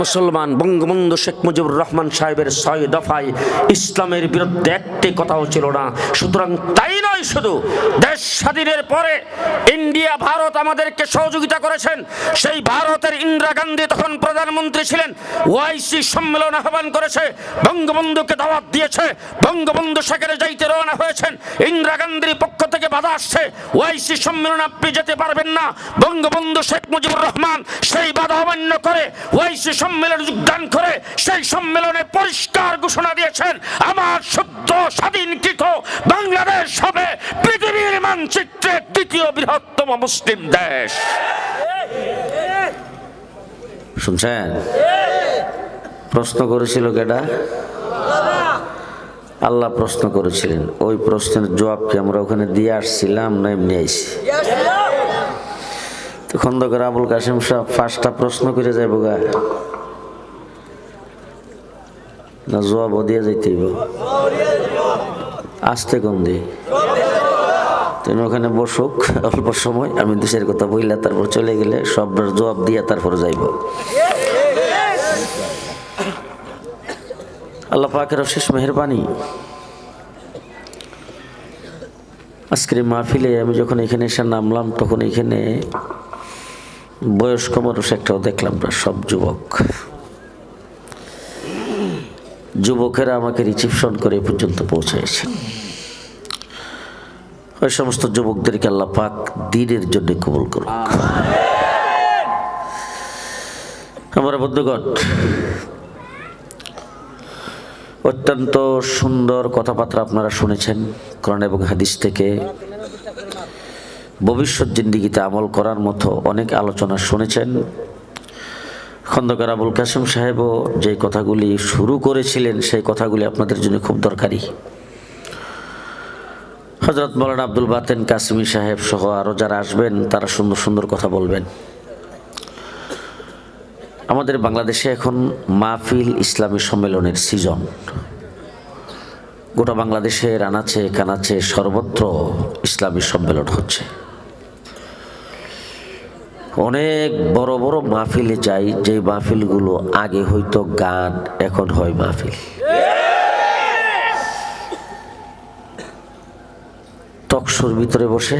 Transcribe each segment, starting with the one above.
মুসলমান বঙ্গবন্ধু শেখ মুজিবুর রহমান সাহেবের ছয় দফায় ইসলামের বিরুদ্ধে একটি কথাও ছিল না। সুতরাং তাই নয় শুধু দেশ স্বাধীনের পরে ইন্ডিয়া, ভারত আমাদেরকে সহযোগিতা করেছেন। সেই ভারতের ইন্দিরা গান্ধী তখন প্রধানমন্ত্রী ছিলেন। ওআইসি সম্মেলন আহ্বান করেছে, বঙ্গবন্ধুকে দাওয়াত দিয়েছে, বঙ্গবন্ধু সেখানে যাইতে রওনা হয়েছেন। ইন্দিরা গান্ধীর পক্ষ থেকে বাধা আসছে। ওয়াইসি সম্মেলন আপনি যেতে পারবেন না। বঙ্গবন্ধু শেখ মুজিবুর রহমান সেই বাধা অমান্য করে, ওয়াইসি সম্মেলনে যোগদান করে সেই সম্মেলনে পরিষ্কার ঘোষণা দিয়েছেন, আমার সদ্য স্বাধীনকৃত বাংলাদেশ হবে। পৃথিবীর মানচিত্রে দ্বিতীয় বৃহত্তম মুসলিম দেশ। শুনছেন? প্রশ্ন করেছিল কেডা? আল্লাহ প্রশ্ন করেছিলেন, ওই প্রশ্নের জবাব কি আমরা ওখানে দিয়ে আসছিলাম না এমনি আইসি তো খন্দকার আবুল কাসিম সাহেব ফার্স্টটা প্রশ্ন করে যাইব গা। না, জবাবও দিয়ে যাইতেইব। আসতে কম দিয়ে তুমি ওখানে বসুক, অল্প সময়, আমি দেশের কথা বইলা তারপর চলে গেলে সব জবাব দিয়ে তারপর যাইব। আল্লাহ পাকের অশেষ মেহরবানি। আজকের মাহফিলে আমি যখন এখানে এসে নামলাম, তখন এখানে বয়স্ক মানুষ একটাও দেখলাম না, সব যুবক। যুবকেরা আমাকে রিসিপশন করে পর্যন্ত পৌঁছেছেন ওই সমস্ত যুবকদেরকে আল্লাহ পাক দিনের জন্য কবুল করুক। আমার বন্ধুগণ অত্যন্ত সুন্দর কথাবার্তা আপনারা শুনেছেন কোরআন এবং হাদিস থেকে। ভবিষ্যৎ জিন্দিগিতে আমল করার মতো অনেক আলোচনা শুনেছেন। খন্দকার আবুল কাসেম সাহেবও যে কথাগুলি শুরু করেছিলেন সেই কথাগুলি আপনাদের জন্য খুব দরকারি। হজরত মৌলানা আব্দুল বাতেন কাসিমি সাহেব সহ আরও যারা আসবেন, তারা সুন্দর সুন্দর কথা বলবেন। আমাদের বাংলাদেশে এখন মাহফিল ইসলামী সম্মেলনের সিজন। গোটা বাংলাদেশের আনাচে কানাচে সর্বত্র ইসলামী সম্মেলন হচ্ছে। অনেক বড় বড় মাহফিলে যাই যে মাহফিলগুলো আগে হয়তো গান, এখন হয় মাহফিল। টকশোর ভিতরে বসে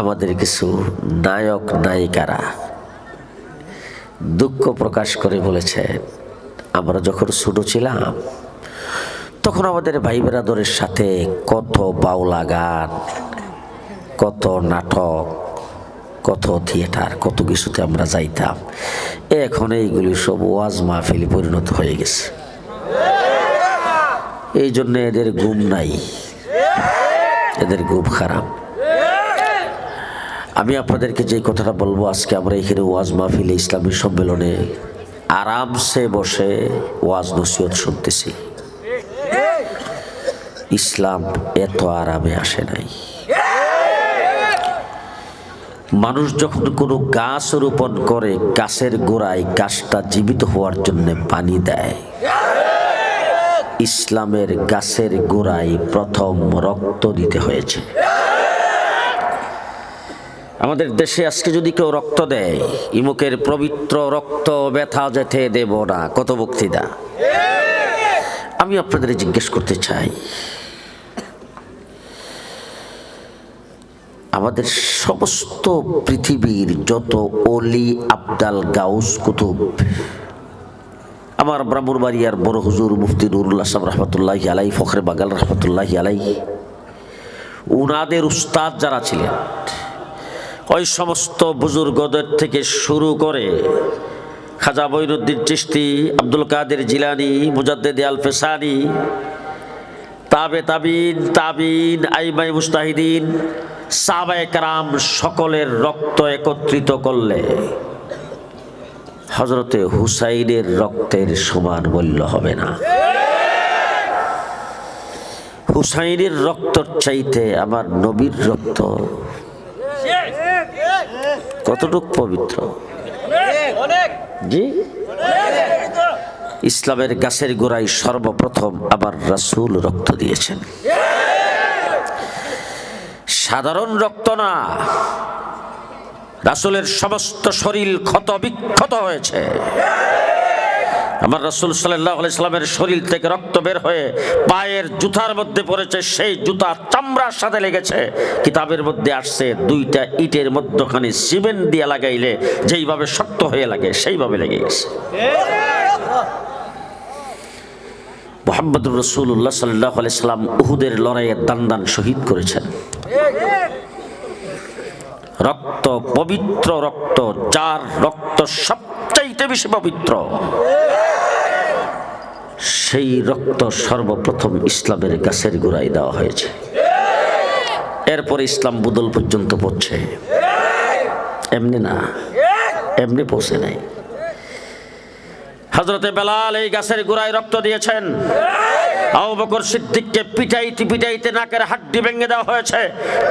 আমাদের কিছু নায়ক, নায়িকারা দুঃখ প্রকাশ করে বলেছেন আমরা যখন ছোট ছিলাম, তখন আমাদের ভাই বেরাদরের সাথে কত বাউলা গান, কত নাটক, কত থিয়েটার, কত কিছুতে আমরা যাইতাম। এখন এইগুলি সব ওয়াজ মাহফিলে পরিণত হয়ে গেছে। এই জন্য এদের ঘুম নাই। এদের ঘুম খারাপ। আমি আপনাদেরকে যে কথাটা বলব, আজকে আমরা এখানে ওয়াজ মাহফিলে, ইসলামী সম্মেলনে আরামসে বসে ওয়াজ নসিহত শুনতেছি। ইসলাম এত আরামে আসে নাই। মানুষ যখন কোনো গাছ রোপণ করে, গাছের গোড়ায় গাছটা জীবিত হওয়ার জন্য পানি দেয়। ইসলামের গাছের গোড়ায় প্রথম রক্ত দিতে হয়েছে। আমাদের দেশে আজকে যদি কেউ রক্ত দেয়, ইমুকের পবিত্র রক্ত ব্যথা যেতে দেব না। কত বক্তৃতা? আমি আপনাদের জিজ্ঞেস করতে চাই, আমাদের সমস্ত পৃথিবীর যত অলি আবদাল গাউস কুতুব আমার ব্রাহ্মণবাড়িয়ার বড় হুজুর মুফতি নুরুল্লাহ সাহেব রহমতুল্লাহ আলাই ফখরে বাগাল রহমতুল্লাহ আলাই উনাদের উস্তাদ যারা ছিলেন, ওই সমস্ত বুজুর্গদের থেকে শুরু করে খাজা বৈরুদ্দিন চিস্তি আব্দুল কাদের জিলানি, মুজাদ্দেদ আল ফেসানি, তাবে তাবিন তাবিন আইমাই মুস্তাহিদিন সাবায় কারাম সকলের রক্ত একত্রিত করলে। হজরতে হুসাইনের রক্তের সমান মূল্য হবে না। হুসাইনের রক্ত চাইতে আমার নবীর রক্ত কতটুক পবিত্র? ইসলামের গাছের গোড়ায় সর্বপ্রথম আমার রাসূল রক্ত দিয়েছেন। সাধারণ রক্ত না। রাসূলের সমস্ত শরীর ক্ষত বিক্ষত হয়েছে। আমার রসুল সাল্লামের শরীর থেকে রক্ত বের হয়ে পায়ের জুতার মধ্যে পড়েছে, সেই জুতা চামড়ার সাথে লেগেছে। কিতাবের মধ্যে আসছে, দুইটা ইটের মধ্যখানে সিমেন্ট দিয়ে লাগাইলে যেইভাবে শক্ত হয়ে লাগে, সেইভাবে লেগে গেছে। মোহাম্মদুর রসুল্লাহ সাল্লাহ সাল্লাম উহুদের লড়াইয়ে দান দান শহীদ করেছেন। রক্ত পবিত্র রক্ত, যার রক্ত সবচাইতে বেশি পবিত্র, সেই রক্ত সর্বপ্রথম ইসলামের গাছের গোড়ায় দেওয়া হয়েছে। এরপরে ইসলাম বুদল পর্যন্ত পড়ছে। এমনি না, এমনি পৌঁছে নাই। হজরতে বেলাল এই গাছের গোড়ায় রক্ত দিয়েছেন। আবু বকর সিদ্দিককে পিটাইতে পিটাইতে নাকের হাড্ডি ভেঙে দেওয়া হয়েছে।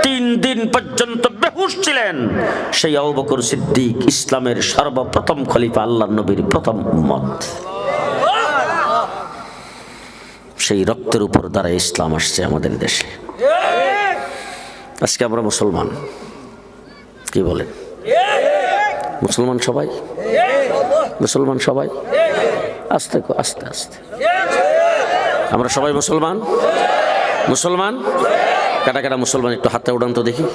তিন দিন পর্যন্ত বেহুশ ছিলেন। সেই আবু সিদ্দিক ইসলামের সর্বপ্রথম খলিফা আল্লাহ নবীর প্রথম উম্মত। সেই রক্তের উপর দ্বারা ইসলাম আসছে আমাদের দেশে। আজকে আমরা মুসলমান। কি বলেন? মুসলমান সবাই? মুসলমান সবাই? আস্তে আস্তে আস্তে। আমরা সবাই মুসলমান? মুসলমান? কাটা কাটা মুসলমান একটু হাতে উড়ান তো দেখি।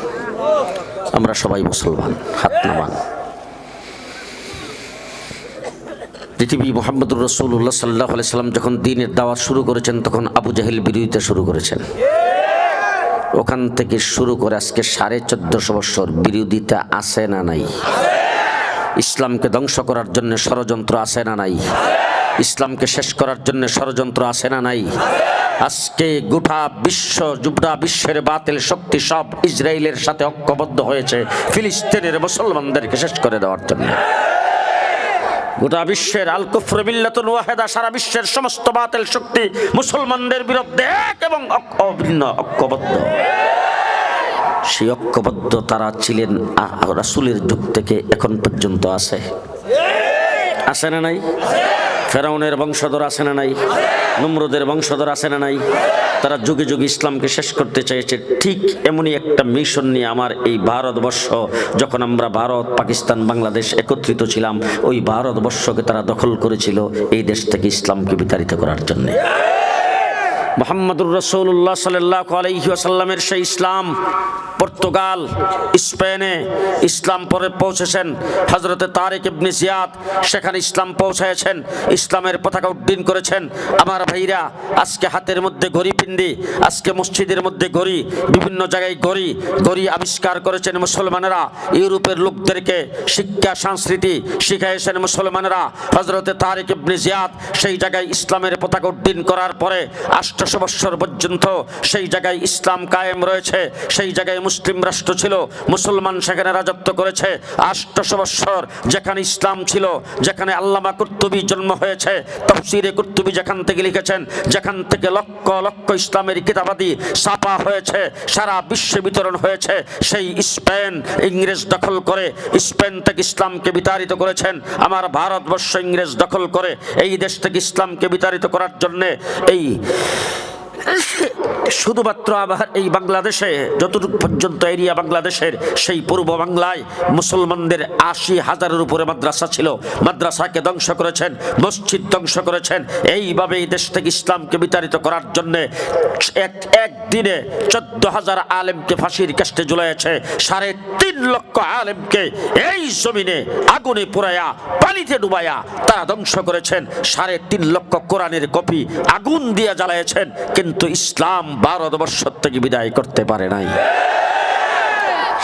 আমরা সবাই মুসলমান, হাত নামান। পৃথিবী মোহাম্মদুর রসুল্লাহ সাল্লাহ সাল্লাম যখন দিনের দাওয়াত শুরু করেছেন, তখন আবু জাহিল বিরোধিতা শুরু করেছেন। ওখান থেকে শুরু করে আজকে সাড়ে চোদ্দশো বছর বিরোধিতা আছে না নাই? ইসলামকে ধ্বংস করার জন্য ষড়যন্ত্র আছে না নাই? ইসলামকে শেষ করার জন্য ষড়যন্ত্র আছে না নাই? আজকে গোটা বিশ্ব, গোটা বিশ্বের বাতিল শক্তি সব ইসরায়েলের সাথে ঐক্যবদ্ধ হয়েছে ফিলিস্তিনের মুসলমানদেরকে শেষ করে দেওয়ার জন্য। গোটা বিশ্বের আল কুফর মিল্লাতুন ওয়াহেদা, সারা বিশ্বের সমস্ত বাতিল শক্তি মুসলমানদের বিরুদ্ধে এক এবং অভিন্ন ঐক্যবদ্ধ। সেই ঐক্যবদ্ধ তারা ছিলেন রাসূলের যুগ থেকে এখন পর্যন্ত আছে। আছে না নাই? ফেরাউনের বংশধর আছে না নাই? নমরুদের বংশধর আছে না নাই? তারা যুগে যুগে ইসলামকে শেষ করতে চেয়েছে। ঠিক এমনই একটা মিশন নিয়ে আমার এই ভারতবর্ষ, যখন আমরা ভারত, পাকিস্তান, বাংলাদেশ একত্রিত ছিলাম, ওই ভারতবর্ষকে তারা দখল করেছিল এই দেশ থেকে ইসলামকে বিতাড়িত করার জন্যে। মোহাম্মদুর রসৌল্লাহ সাল্লাহ আলহিহাসাল্লামের সেই ইসলাম পর্তুগাল, স্পেনে ইসলাম পরে পৌঁছেছেন। হজরতে তারেক ইবনে জিয়াদ সেখানে ইসলাম পৌঁছেছেন, ইসলামের পতাকা উড্ডীন করেছেন। আমার ভাইরা, আজকে হাতের মধ্যে ঘড়ি পিন্দি, আজকে মসজিদের মধ্যে ঘড়ি, বিভিন্ন জায়গায় ঘড়ি ঘড়ি আবিষ্কার করেছেন মুসলমানেরা। ইউরোপের লোকদেরকে শিক্ষা, সংস্কৃতি শিখাইছেন মুসলমানেরা। হজরতে তারেক ইবনে জিয়াদ সেই জায়গায় ইসলামের পতাকা উড্ডীন করার পরে আষ্টশো বৎসর পর্যন্ত সেই জায়গায় ইসলাম কায়েম রয়েছে, সেই জায়গায় মুসলিম রাষ্ট্র ছিল, মুসলমান সেখানে রাজত্ব করেছে। আষ্টশো বৎসর যেখানে ইসলাম ছিল, যেখানে আল্লামা কুর্তুবি জন্ম হয়েছে, তফসিরে কুর্তুবি যেখান থেকে লিখেছেন, যেখান থেকে লক্ষ লক্ষ ইসলামের কিতাবাদি ছাপা হয়েছে, সারা বিশ্বে বিতরণ হয়েছে। সেই স্পেন ইংরেজ দখল করে, স্পেন থেকে ইসলামকে বিতাড়িত করেছেন। আমার ভারতবর্ষ ইংরেজ দখল করে, এই দেশ থেকে ইসলামকে বিতাড়িত করার জন্যে এই শুধুমাত্র আবার এই বাংলাদেশে, যতটুকু পর্যন্ত এরিয়া বাংলাদেশের, সেই পূর্ব বাংলায় মুসলমানদের আশি হাজারের উপরে মাদ্রাসা ছিল। মাদ্রাসাকে ধ্বংস করেছেন, মসজিদ ধ্বংস করেছেন। এইভাবে এই দেশ থেকে ইসলামকে বিতাড়িত করার জন্য এক, একদিনে চোদ্দ হাজার আলেমকে ফাঁসির কাস্টে ঝুলাইছে। সাড়ে তিন লক্ষ আলেমকে এই জমিনে আগুনে পোড়ায়া পানিতে ডুবাইয়া তারা ধ্বংস করেছেন। সাড়ে তিন লক্ষ কোরআনের কপি আগুন দিয়ে জ্বালাইছেন। কিন্তু ইসলাম ভারতবর্ষ থেকে বিদায় করতে পারে নাই।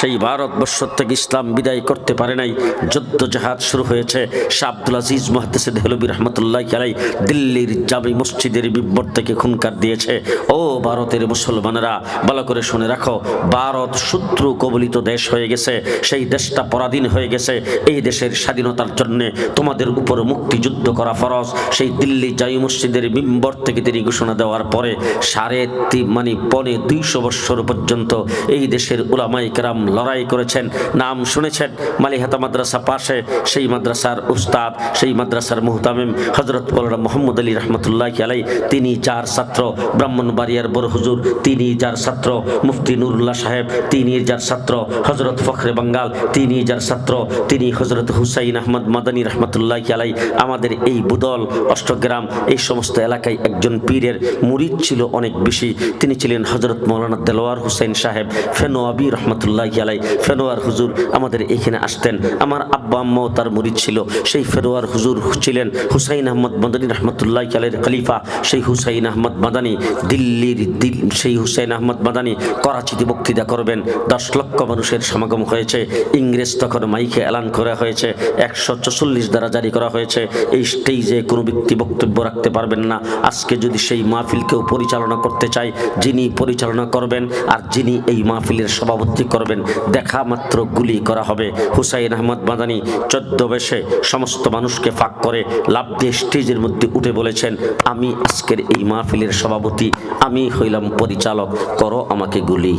সেই ভারতবর্ষ থেকে ইসলাম বিদায় করতে পারে নাই। যুদ্ধ জাহাজ শুরু হয়েছে। শাহ আব্দুল আজিজ মহাদেসে দেহলবী রহমতুল্লাহ আলাই দিল্লির জামি মসজিদের বিব্বর থেকে খুনকার দিয়েছে। ও ভারতের মুসলমানেরা, ভালো করে শুনে রাখো, ভারত শত্রু কবলিত দেশ হয়ে গেছে। সেই দেশটা পরাধীন হয়ে গেছে। এই দেশের স্বাধীনতার জন্য তোমাদের উপর মুক্তিযুদ্ধ করা ফরজ। সেই দিল্লি জামি মসজিদের বিম্বর থেকে তিনি ঘোষণা দেওয়ার পরে সাড়ে মানে পনে দুইশো বৎসর পর্যন্ত এই দেশের উলামাই কেরাম লড়াই করেছেন, নাম শুনেছেন। মালিহাতা মাদ্রাসা পাশে সেই মাদ্রাসার উস্তাদ, সেই মাদ্রাসার মুহতামিম হজরত মৌলানা মোহাম্মদ আলী রহমতুল্লাহ আলাই তিনি যার ছাত্র ব্রাহ্মণবাড়িয়ার বড় হুজুর, তিনি যার ছাত্র মুফতি নুরুল্লাহ সাহেব, তিনি যার ছাত্র হজরত ফখরে বাঙ্গাল, তিনি যার ছাত্র, তিনি হজরত হুসাইন আহমদ মাদানী রহমতুল্লাহ আলাই আমাদের এই বুদল অষ্টগ্রাম, এই সমস্ত এলাকায় একজন পীরের মুরিদ ছিল অনেক বেশি। তিনি ছিলেন হজরত মৌলানা দেলোয়ার হুসাইন সাহেব ফেনোয়াবি রহমতুল্লাহ আলাই ফেনোয়ার হুজুর আমাদের এখানে আসতেন। আমার আব্বা আম্মাও তার মুরিদ ছিল। সেই ফেরোয়ার হুজুর ছিলেন হুসাইন আহমদ মাদানী রহমতুল্লাহ আলের খলিফা। সেই হুসাইন আহমদ মাদানী দিল্লির দিল, সেই হুসাইন আহমদ মাদানী করাচিতে বক্তৃতা করবেন। দশ লক্ষ মানুষের সমাগম হয়েছে। ইংরেজ তখন মাইকে এলান করা হয়েছে। একশো চল্লিশ দ্বারা জারি করা হয়েছে। এই স্টেজে কোনো ব্যক্তি বক্তব্য রাখতে পারবেন না। আজকে যদি সেই মাহফিলকেও পরিচালনা করতে চায়, যিনি পরিচালনা করবেন আর যিনি এই মাহফিলের সভাপতি করবেন দেখা মাত্র গুলি করা হবে। হুসাইন আহমদ মাদানী চোদ্দ বেশে সমস্ত মানুষকে ফাঁক করে লাভ দিয়ে স্টেজের মধ্যে উঠে বলেছেন, আমি আজকের এই মাহফিলের সভাপতি, আমি হইলাম পরিচালক, করো আমাকে গুলি।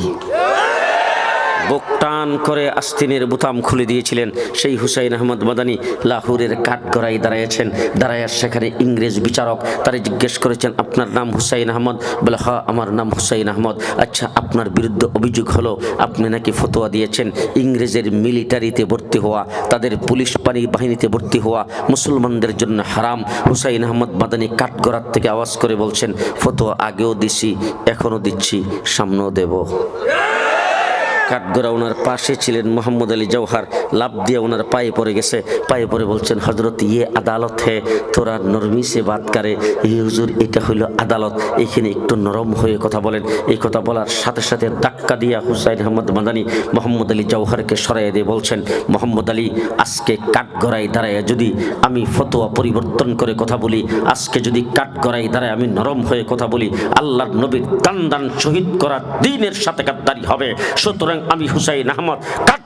বুক টান করে আস্তিনের বুতাম খুলে দিয়েছিলেন। সেই হুসাইন আহমদ মাদানী লাহোরের কাঠগড়ায় দাঁড়িয়েছেন দাঁড়ায় সেখানে ইংরেজ বিচারক তারা জিজ্ঞেস করেছেন, আপনার নাম হুসাইন আহমদ? বলে হ্যাঁ আমার নাম হুসাইন আহমদ। আচ্ছা আপনার বিরুদ্ধে অভিযোগ হলো, আপনি নাকি ফতোয়া দিয়েছেন? ইংরেজের মিলিটারিতে ভর্তি হওয়া, তাদের পুলিশ পানি বাহিনীতে ভর্তি হওয়া মুসলমানদের জন্য হারাম। হুসাইন আহমদ মাদানী কাঠগড়ার থেকে আওয়াজ করে বলছেন, ফতোয়া আগেও দিছি এখনও দিচ্ছি, সামনেও দেব। কাঠগড়া ওনার পাশে ছিলেন মোহাম্মদ আলী জওহার। লাভ দিয়ে ওনার পায়ে পড়ে গেছে। পায়ে পড়ে বলছেন হজরত ইয়ে আদালত হে, তোরা নরমি সে বাদ করে। ইয়ে হুজুর, এটা হইল আদালত। এখানে একটু নরম হয়ে কথা বলেন। এই কথা বলার সাথে সাথে ধাক্কা দিয়া হুসাইন আহমদ মাদানী মোহাম্মদ আলী জওহারকে সরাই দিয়ে বলছেন, মোহাম্মদ আলী, আজকে কাঠগড়ায় দাঁড়ায় যদি আমি ফতোয়া পরিবর্তন করে কথা বলি, আজকে যদি কাঠগড়ায় দাঁড়ায় আমি নরম হয়ে কথা বলি, আল্লাহর নবীর দান দান শহীদ করার দিনের সাথে গাদ্দারি হবে। সুতরাং আমি হুসাইন আহমদ।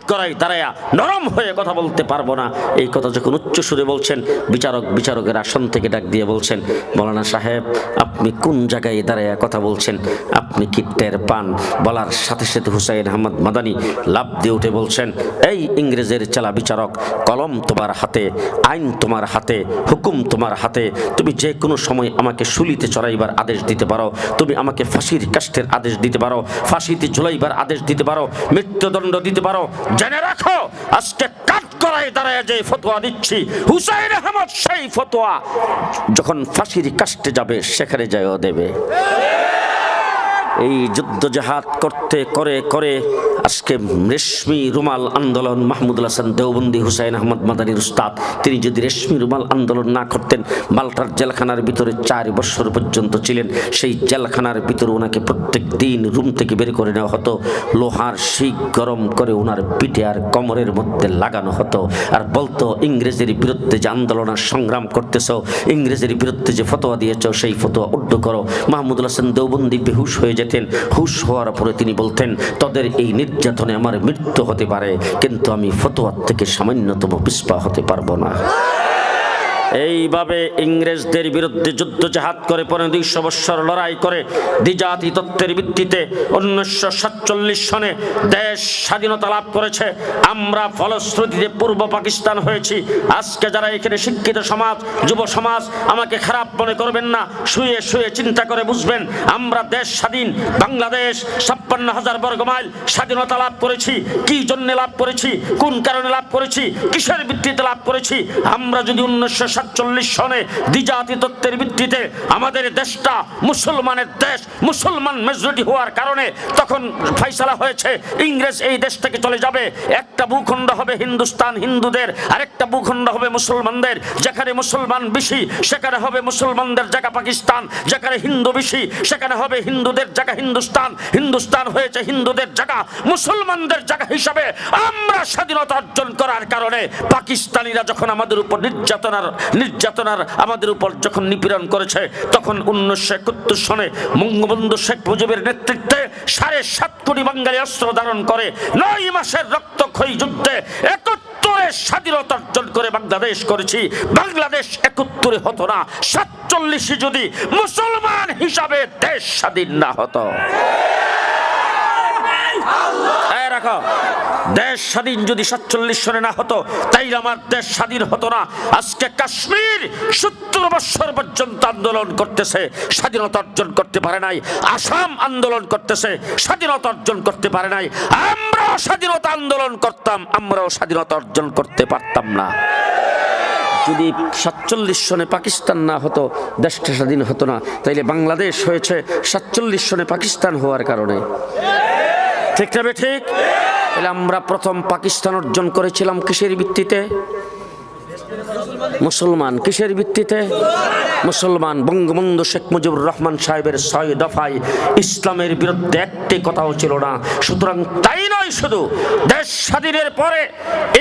কাঠগড়ায় দাঁড়ায়া নরম হয়ে কথা বলতে পারব না। এই কথা যখন উচ্চ সুরে বলছেন, বিচারক বিচারকের আসন থেকে ডাক দিয়ে বলছেন, মৌলানা সাহেব, আপনি কোন জায়গায় দাঁড়ায়া কথা বলছেন? আপনি কি টের পান? বলার সাথে সাথে হুসাইন আহমদ মাদানি লাভ দিয়ে উঠে বলছেন, এই ইংরেজের চালা বিচারক, কলম তোমার হাতে, আইন তোমার হাতে, হুকুম তোমার হাতে। তুমি যে কোনো সময় আমাকে শুলিতে চড়াইবার আদেশ দিতে পারো। তুমি আমাকে ফাঁসির কাষ্ঠের আদেশ দিতে পারো। ফাঁসিতে ঝুলাইবার আদেশ দিতে পারো। মৃত্যুদণ্ড দিতে পারো। জেনে রাখো, আজকে কাঠ করায় দাঁড়ায় যে ফতোয়া দিচ্ছি। হুসাইন আহমদ সেই ফতোয়া, যখন ফাঁসির কাস্টে যাবে, সেখানে যায়ও দেবে। এই যুদ্ধ জাহাদ করতে, করে করে আজকে রেশমি রুমাল আন্দোলন মাহমুদুল হাসান, দেওবন্দি হুসাইন আহমদ মাদানির উস্তাদ, তিনি যদি রেশমি রুমাল আন্দোলন না করতেন, মাল্টার জেলখানার ভিতরে চার বছর পর্যন্ত ছিলেন, সেই জেলখানার ভিতরে ওনাকে প্রত্যেক দিন রুম থেকে বের করে নেওয়া হতো, লোহার শিক গরম করে ওনার পিঠে আর কোমরের মধ্যে লাগানো হতো। আর বলতো, ইংরেজের বিরুদ্ধে যে আন্দোলন আর সংগ্রাম করতেছ, ইংরেজের বিরুদ্ধে যে ফতোয়া দিয়েছ, সেই ফতোয়া উড্ড করো। মাহমুদুল হাসান দেওবন্দি বেহুশ হয়ে যেতেন হুশ হওয়ার পরে তিনি বলতেন, তাদের এই নির্যাতনে আমার মৃত্যু হতে পারে, কিন্তু আমি ফতোয়ার থেকে সামান্যতম পিস্পা হতে পারব না। এইভাবে ইংরেজদের বিরুদ্ধে যুদ্ধ জাহাদ করে পরে দুইশো বৎসর লড়াই করে দ্বিজাতি তত্ত্বের ভিত্তিতে উনিশশো সাতচল্লিশ সনে দেশ স্বাধীনতা লাভ করেছে। আমরা ফলশ্রুতিতে পূর্ব পাকিস্তান হয়েছি। আজকে যারা এখানে শিক্ষিত সমাজ, যুব সমাজ, আমাকে খারাপ মনে করবেন না, শুয়ে শুয়ে চিন্তা করে বুঝবেন, আমরা দেশ স্বাধীন, বাংলাদেশ ছাপ্পান্ন হাজার বর্গ মাইল স্বাধীনতা লাভ করেছি। কি জন্য লাভ করেছি? কোন কারণে লাভ করেছি? কিসের ভিত্তিতে লাভ করেছি? আমরা যদি উনিশশো সাতচল্লিশ সনে দ্বিজাতি তত্ত্বের ভিত্তিতে আমাদের দেশটা মুসলমানের দেশ, মুসলমান মেজরিটি হওয়ার কারণে তখন ফাইসালা হয়েছে। ইংরেজ এই দেশ থেকে চলে যাবে। একটা ভূখণ্ড হবে হিন্দুস্তান হিন্দুদের, আরেকটা ভূখণ্ড হবে মুসলমানদের। যেখানে মুসলমান বেশি, সেখানে হবে মুসলমানদের জায়গা পাকিস্তান। যেখানে হিন্দু বেশি, সেখানে হবে হিন্দুদের জায়গা হিন্দুস্তান। হিন্দুস্তান হয়েছে হিন্দুদের জায়গা, মুসলমানদের জায়গা হিসাবে আমরা স্বাধীনতা অর্জন করার কারণে পাকিস্তানিরা যখন আমাদের উপর নির্যাতনার নির্যাতনার আমাদের উপর যখন নিপীড়ন করেছে, তখন উনিশশো একাত্তর সনে বঙ্গবন্ধু শেখ মুজিবের নেতৃত্বে সাড়ে সাত কোটি বাঙালি অস্ত্র ধারণ করে নয় মাসের রক্তক্ষয়ী যুদ্ধে একত্তরে স্বাধীনতা অর্জন করে বাংলাদেশ করেছি। বাংলাদেশ একত্তরে হতো না, সাতচল্লিশে যদি মুসলমান হিসাবে দেশ স্বাধীন না হতো। রাখো। দেশ স্বাধীন যদি সাতচল্লিশ সনে না হতো, তাইলে আমার দেশ স্বাধীন হতো না। আজকে কাশ্মীর সত্তর বৎসর পর্যন্ত আন্দোলন করতেছে, স্বাধীনতা অর্জন করতে পারে নাই। আসাম আন্দোলন করতেছে, স্বাধীনতা অর্জন করতে পারে নাই। আমরাও স্বাধীনতা আন্দোলন করতাম, আমরাও স্বাধীনতা অর্জন করতে পারতাম না। যদি সাতচল্লিশ সনে পাকিস্তান না হতো, দেশটা স্বাধীন হতো না, তাইলে বাংলাদেশ হয়েছে সাতচল্লিশ সনে পাকিস্তান হওয়ার কারণে। ঠিক ঠিক? তাহলে আমরা প্রথম পাকিস্তান অর্জন করেছিলাম কিসের ভিত্তিতে? মুসলমান কিসের ভিত্তিতে? মুসলমান বঙ্গবন্ধু শেখ মুজিবুর রহমান সাহেবের ছয় দফায় ইসলামের বিরুদ্ধে একটি কথাও ছিল না। সুতরাং তাই নয় শুধু, দেশ স্বাধীনের পরে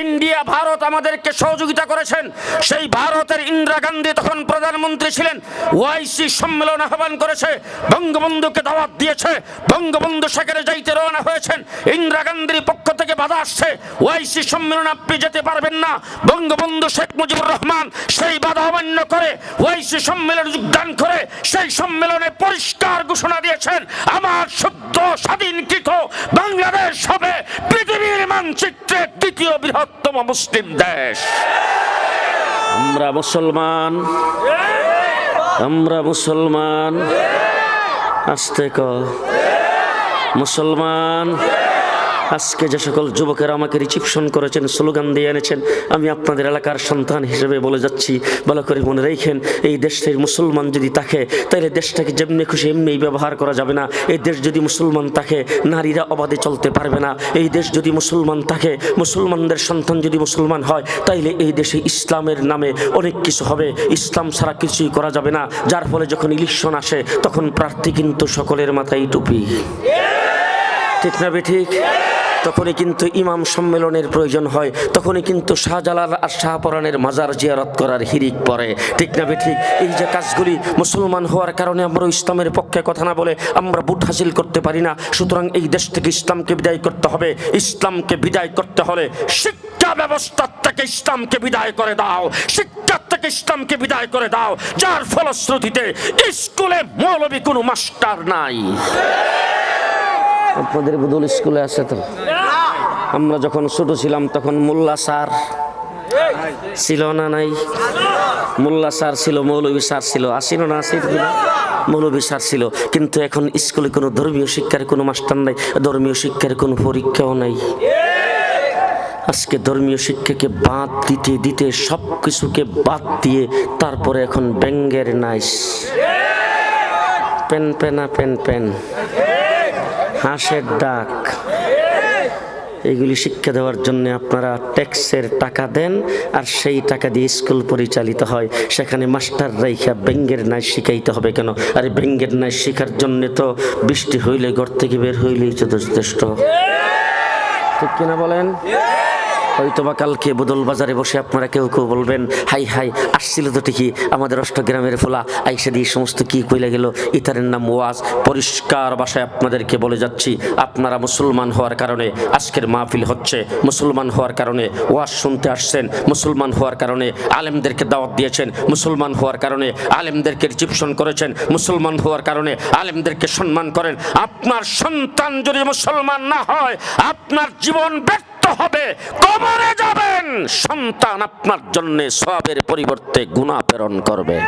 ইন্ডিয়া, ভারত আমাদেরকে সহযোগিতা করেছেন। সেই ভারতের ইন্দিরা গান্ধী তখন প্রধানমন্ত্রী ছিলেন। ওয়াইসি সম্মেলন আহ্বান করেছে, বঙ্গবন্ধুকে দাওয়াত দিয়েছে, বঙ্গবন্ধু সেখানে যাইতে রওনা হয়েছেন। ইন্দিরা গান্ধীর পক্ষ থেকে বাধা আসছে। ওয়াইসি সম্মেলন আপনি যেতে পারবেন না। বঙ্গবন্ধু শেখ মুজিবুর রহমান সেই বাধা অমান্য করে ওআইসি সম্মেলনে যোগদান করে সেই সম্মেলনে পরিষ্কার ঘোষণা দিয়েছেন, আমার শুদ্ধ স্বাধীনকৃত বাংলাদেশ হবে পৃথিবীর মানচিত্রে দ্বিতীয় বৃহত্তম মুসলিম দেশ। আমরা মুসলমান আমরা মুসলমান আসতে ক মুসলমান আজকে যে সকল যুবকেরা আমাকে রিসিপশন করেছেন, স্লোগান দিয়ে এনেছেন, আমি আপনাদের এলাকার সন্তান হিসেবে বলে যাচ্ছি, ভালো করে মনে রেখেন, এই দেশের মুসলমান যদি থাকে, তাহলে দেশটাকে যেমনি খুশি এমনি ব্যবহার করা যাবে না। এই দেশ যদি মুসলমান থাকে, নারীরা অবাধে চলতে পারবে না। এই দেশ যদি মুসলমান থাকে, মুসলমানদের সন্তান যদি মুসলমান হয়, তাইলে এই দেশে ইসলামের নামে অনেক কিছু হবে। ইসলাম ছাড়া কিছুই করা যাবে না। যার ফলে যখন ইলেকশন আসে, তখন প্রার্থী কিন্তু সকলের মাথায় টুপি। ঠিক না বে ঠিক? তখনই কিন্তু ইমাম সম্মেলনের প্রয়োজন হয়, তখনই কিন্তু শাহজালাল আর শাহপরানের মাজার জিয়ারত করার হিরিক পড়ে। ঠিক না ঠিক এই যে কাজগুলি মুসলমান হওয়ার কারণে আমরা ইসলামের পক্ষে কথা না বলে আমরা বুট হাসিল করতে পারি না, সুতরাং এই দেশ থেকে ইসলামকে বিদায় করতে হবে। ইসলামকে বিদায় করতে হলে শিক্ষা ব্যবস্থার থেকে ইসলামকে বিদায় করে দাও। শিক্ষার থেকে ইসলামকে বিদায় করে দাও। যার ফলশ্রুতিতে স্কুলে মৌলবী কোনো মাস্টার নাই। আপনাদের বদল স্কুলে আছে তো। আমরা যখন ছোট ছিলাম তখন মোল্লা স্যার ছিল না নাই? মোল্লা স্যার ছিল মৌলবী স্যার ছিল। আসিল না আসিল কিনা? মৌলবী স্যার ছিল। কিন্তু এখন স্কুলে কোনো ধর্মীয় শিক্ষার কোনো মাস্টার নাই, ধর্মীয় শিক্ষার কোনো পরীক্ষাও নাই। আজকে ধর্মীয় শিক্ষাকে বাদ দিতে দিতে সব কিছুকে বাদ দিয়ে তারপরে এখন ব্যঙ্গের নাইস। পেন, পেনা, পেন পেন। হাঁসের ডাক। এগুলি শিক্ষা দেওয়ার জন্য আপনারা ট্যাক্সের টাকা দেন আর সেই টাকা দিয়ে স্কুল পরিচালিত হয়। সেখানে মাস্টার রাইখা ব্যঙ্গের নাই শিখাইতে হবে কেন? আর ব্যঙ্গের নাই শেখার জন্য তো বৃষ্টি হইলে ঘর থেকে বের হইলেই যথেষ্ট। ঠিক কিনা বলেন? হয়তো বা কালকে বদল বাজারে বসে আপনারা কেউ কেউ বলবেন, হাই হাই, আসছিল তো ঠিকই, আমাদের অষ্টগ্রামের ফোলা। আইসা দিয়ে সমস্ত কি কইলা গেল, ইতারের নাম ওয়াজ, পরিষ্কার বাসায় আপনাদেরকে বলে যাচ্ছি, আপনারা মুসলমান হওয়ার কারণে আজকের মাহফিল হচ্ছে, মুসলমান হওয়ার কারণে ওয়াজ শুনতে আসছেন, মুসলমান হওয়ার কারণে আলেমদেরকে দাওয়াত দিয়েছেন, মুসলমান হওয়ার কারণে আলেমদেরকে রিসিপশন করেছেন, মুসলমান হওয়ার কারণে আলেমদেরকে সম্মান করেন। আপনার সন্তান যদি মুসলমান না হয়, আপনার জীবন ব্যর্থ হবে কবরে যাবেন। সন্তান আপনার জন্য সবের পরিবর্তে গুণা প্রেরণ করবে।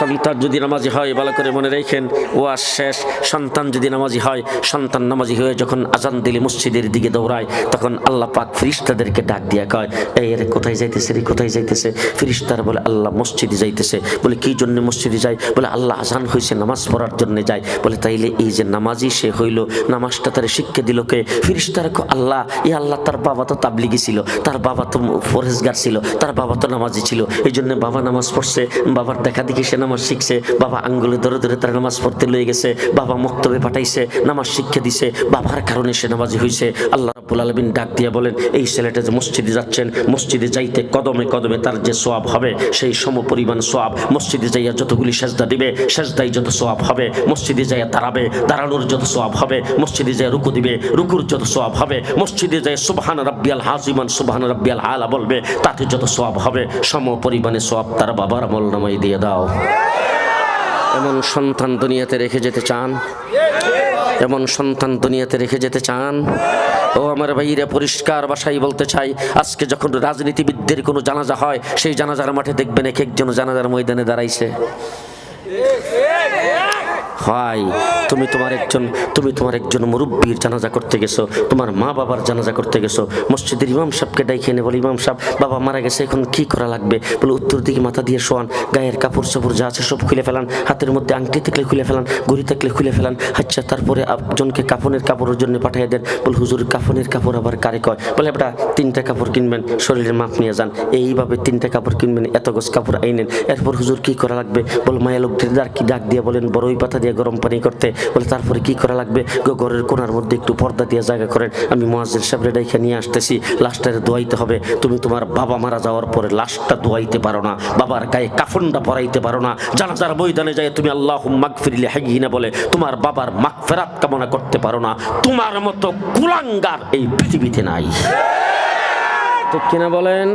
সন্তান যদি নামাজি হয়, ভালো করে মনে রেখেন ও আর শেষ, সন্তান যদি নামাজি হয়, সন্তান নামাজি হয়ে যখন আজান দিলে মসজিদের দিকে দৌড়ায়, তখন আল্লাহ পাক ফিরিস্তাদেরকে ডাক দিয়া কয় এই রে কোথায় যাইতেছে রে, কোথায় যাইতেছে? ফিরিস্তার বলে, আল্লাহ মসজিদে যাইতেছে। বলে, কি জন্য মসজিদে যায় বলে, আল্লাহ আজান হয়েছে নামাজ পড়ার জন্য যায় বলে, তাইলে এই যে নামাজি সে হইল, নামাজটা তার শিক্ষা দিল কে? ফিরিস্তার আল্লাহ এই আল্লাহ তার বাবা তো তাবলিগি ছিল, তার বাবা তো ফরেজগার ছিল, তার বাবা তো নামাজি ছিল এই জন্য বাবা নামাজ পড়ছে, বাবার দেখা দেখি সে নামাজ শিখছে, বাবা আঙ্গুলে ধরে ধরে তার নামাজ পড়তে লয়ে গেছে, বাবা মক্তবে পাঠাইছে, নামাজ শিক্ষা দিছে, বাবার কারণে সে নামাজি হয়েছে আল্লাহ রাব্বুল আলমিন ডাক দিয়ে বলেন, এই ছেলেটা যে মসজিদে যাচ্ছেন, মসজিদে যাইতে কদমে কদমে তার যে সোয়াব হবে, সেই সম পরিমাণ সোয়াব মসজিদে যাইয়া যতগুলি সেজদা দিবে সেজদাই যত সোয়াব হবে, মসজিদে যাইয়া দাঁড়াবে, দাঁড়ানোর যত সোয়াব হবে, মসজিদে যাইয়া রুকু দিবে, রুকুর যত সোয়াব হবে, মসজিদে যায় সুবহান রাব্বিয়াল হাজিমান সুবহান রাব্বিয়াল আলা বলবে, তাতে যত সোয়াব হবে সম পরিমাণে সোয়াব তার বাবার আমল নামাই দিয়ে দাও। এমন সন্তান দুনিয়াতে রেখে যেতে চান? এমন সন্তান দুনিয়াতে রেখে যেতে চান? ও আমার ভাইরা পরিষ্কার বাসাই বলতে চাই, আজকে যখন রাজনীতিবিদদের কোনো জানাজা হয়, সেই জানাজার মাঠে দেখবেন এক একজন জানাজার ময়দানে দাঁড়াইছে। হয়, তুমি তোমার একজন, তুমি তোমার একজন মুরব্বীর জানাজা করতে গেছো, তোমার মা বাবার জানাজা করতে গেছো। মসজিদের ইমাম সাহেবকে ডাইকে এনে বলে, ইমাম সাহেব, বাবা মারা গেছে, এখন কি করা লাগবে? বলে, উত্তর দিকে মাথা দিয়ে শোয়ান, গায়ের কাপড় চাপড় যা আছে সব খুলে ফেলান, হাতের মধ্যে আংটি থাকলে খুলে ফেলান, ঘড়ি থাকলে খুলে ফেলান আচ্ছা তারপরে একজনকে কাফনের কাপড়ের জন্য পাঠিয়ে দেন। বলে, হুজুর, কাফনের কাপড় আবার কারে কয়? বলে, বেটা, তিনটা কাপড় কিনবেন, শরীরের মাপ নিয়ে যান, এইভাবে তিনটা কাপড় কিনবেন, এত গোছ কাপড় আইনেন, এরপর হুজুর কি করা লাগবে? বল, মায়া লোকদের কি ডাক দিয়ে বলেন, বড়ই পাতা দিয়ে গরম পানি করতে। বলে, তারপরে কি করা লাগবে? ঘরের কোনার মধ্যে একটু পর্দা দিয়ে জায়গা করেন। আমি মহাজের সাহেবের ডাইখা নিয়ে আসতেছি, লাশটারে দোয়াইতে হবে। তুমি তোমার বাবা মারা যাওয়ার পরে লাশটা দোয়াইতে পারো না, বাবার গায়ে কাফনটা পরাইতে পারো না। জানাজার ময়দানে যায় তুমি আল্লাহ মাগফিরিলে হাগিনা বলে, তোমার বাবার মাগফেরাত কামনা করতে পারো না। তোমার মতো কুলাঙ্গার এই পৃথিবীতে নাই। ঠিক কিনা বলেন?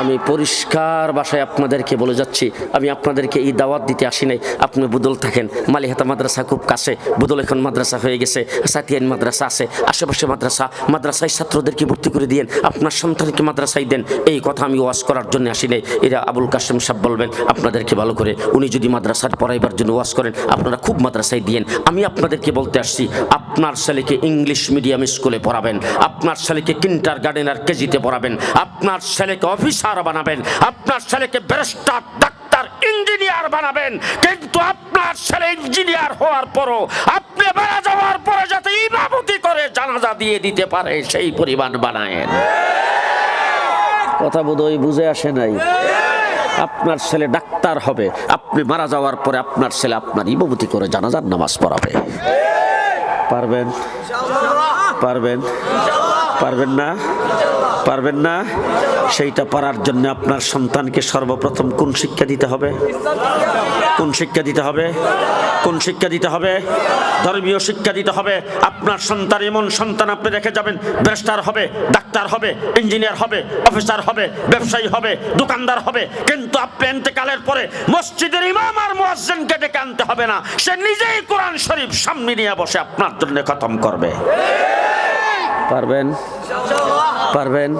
আমি পরিষ্কার বাসায় আপনাদেরকে বলে যাচ্ছি, আমি আপনাদেরকে এই দাওয়াত দিতে আসি নাই। আপনি বুদল থাকেন। মালিহাতা মাদ্রাসা খুব কাছে। বুদল এখন মাদ্রাসা হয়ে গেছে, সাতিয়ান মাদ্রাসা আছে, আশেপাশে মাদ্রাসা। মাদ্রাসায় ছাত্রদেরকে ভর্তি করে দিয়েন, আপনার সন্তানকে মাদ্রাসায় দেন। এই কথা আমি ওয়াজ করার জন্য আসি নাই। এরা আবুল কাসেম সাহেব বলবেন, আপনাদেরকে ভালো করে। উনি যদি মাদ্রাসার পড়াইবার জন্য ওয়াজ করেন, আপনারা খুব মাদ্রাসায় দিয়েন। আমি আপনাদেরকে বলতে আসছি, আপনার ছেলেকে ইংলিশ মিডিয়াম স্কুলে পড়াবেন, আপনার ছেলেকে কিন্টার গার্ডেন আর কেজিতে পড়াবেন, আপনার ছেলেকে অফিসার বানাবেন, আপনার ছেলেকে ব্যারিস্টার ডাক্তার ইঞ্জিনিয়ার বানাবেন, কিন্তু আপনার ছেলে ইঞ্জিনিয়ার হওয়ার পরও, আপনি মারা যাওয়ার পরে যাতে ইমামতি করে জানাজা দিয়ে দিতে পারে, সেই পরিমাণ বানায়েন কথা বোধহয় বুঝে আসে নাই। আপনার ছেলে ডাক্তার হবে, আপনি মারা যাওয়ার পরে আপনার ছেলে আপনার ইমামতি করে জানাজার নামাজ পড়াবে। পারবেন? পারবেন? পারবেন না? পারবেন না। সেইটা পারার জন্য আপনার সন্তানকে সর্বপ্রথম কোন শিক্ষা দিতে হবে? কোন শিক্ষা দিতে হবে? কোন শিক্ষা দিতে হবে? ধর্মীয় শিক্ষা দিতে হবে। আপনার সন্তান এমন সন্তান আপনি রেখে যাবেন। ব্যারিস্টার হবে, ডাক্তার হবে, ইঞ্জিনিয়ার হবে, অফিসার হবে, ব্যবসায়ী হবে, দোকানদার হবে। কিন্তু আপনি এতেকালের পরে মসজিদের ইমাম আর মুয়াজ্জিনকে ডেকে আনতে হবে না। সে নিজেই কোরআন শরীফ সামনে নিয়ে বসে আপনার জন্য খতম করবে। পারবেন? পারবেন?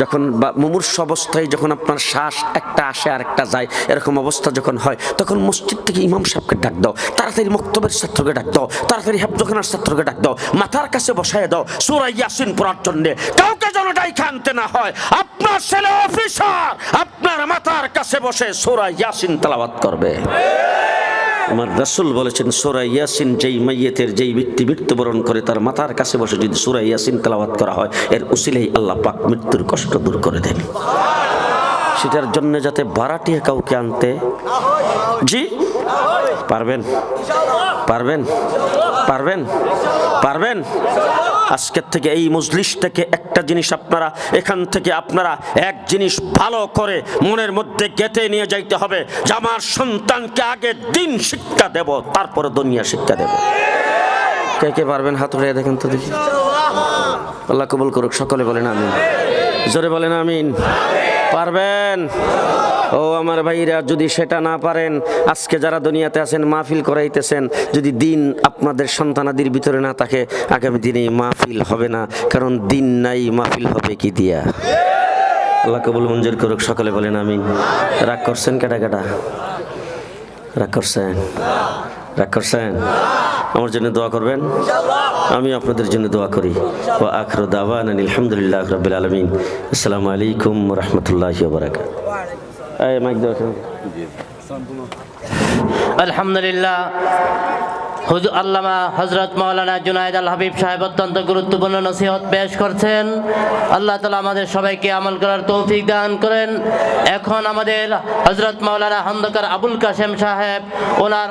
যখন মুমূর্ষ অবস্থায় যখন আপনার শ্বাস একটা আসে আর একটা যায়, এরকম অবস্থা যখন হয়, তখন মসজিদ থেকে ইমাম সাহেবকে ডাক দাও, তাড়াতাড়ি মক্তবের ছাত্রকে ডাক দাও, তাড়াতাড়ি হেফজখানার ছাত্রকে ডাক দাও, মাথার কাছে বসায় দাও সুরাই ইয়াসিন পড়ার জন্যে। কাউকে যেন ডাইখা আনতে না হয়, আপনার ছেলে অফিসার, আপনার মাথার কাছে বসে সুরাই ইয়াসিন তালাবাত করবে। আমার রাসুল বলেছেন, সোরা ইয়াসিন যেই মাইয়েতের যেই ব্যক্তি মৃত্যুবরণ করে, তার মাথার কাছে বসে যদি সোরা ইয়াসিন তেলাওয়াত করা হয়, এর উসিলেই আল্লাহ পাক মৃত্যুর কষ্ট দূর করে দেন। সেটার জন্য যাতে বারাটিয়া কাউকে আনতে জি? পারবেন? পারবেন? পারবেন? পারবেন? আজকের থেকে এই মজলিস থেকে একটা জিনিস আপনারা, এখান থেকে আপনারা এক জিনিস ভালো করে মনের মধ্যে গেঁথে নিয়ে যাইতে হবে যে আমার সন্তানকে আগে দিন শিক্ষা দেব, তারপরে দুনিয়া শিক্ষা দেব। কে কে পারবেন হাত উড়িয়ে দেখেন তো দেখি। আল্লাহ কবুল করুক, সকলে বলেন আমিন। জোরে বলেন আমিন। পারবেন? ও আমার ভাইরা, যদি সেটা না পারেন, আজকে যারা দুনিয়াতে আছেন, মাহফিল করাইতেছেন, যদি দিন আপনাদের সন্তানাদির ভিতরে না থাকে, আগামী দিনে মাহফিল হবে না, কারণ দিন নাই, মাহফিল হবে কি দিয়া? আল্লাহ কবুল মঞ্জুর করুক, সকলে বলেন আমি রাগ করছেন কেটা কেটা রাগ করছেন? রাগ করছেন? আমার জন্য দোয়া করবেন? আমি আপনাদের জন্য দোয়া করি। ও আখর দাওয়ান আলহামদুলিল্লাহ রবিল আলমিন। আসসালামু আলাইকুম রহমতুল্লাহ বারাকাত এই মাইক দাও এখানে। আলহামদুলিল্লাহ। হুজুর আল্লামা হজরত মৌলানা জুনায়দ আল হাবিব সাহেব অত্যন্ত গুরুত্বপূর্ণ নসিহত পেশ করছেন। আল্লাহ তালা আমাদের সবাইকে আমল করার তৌফিক দান করেন। এখন আমাদের হজরত মাওলানা হন্দকার আবুল কাশেম সাহেব, ওনার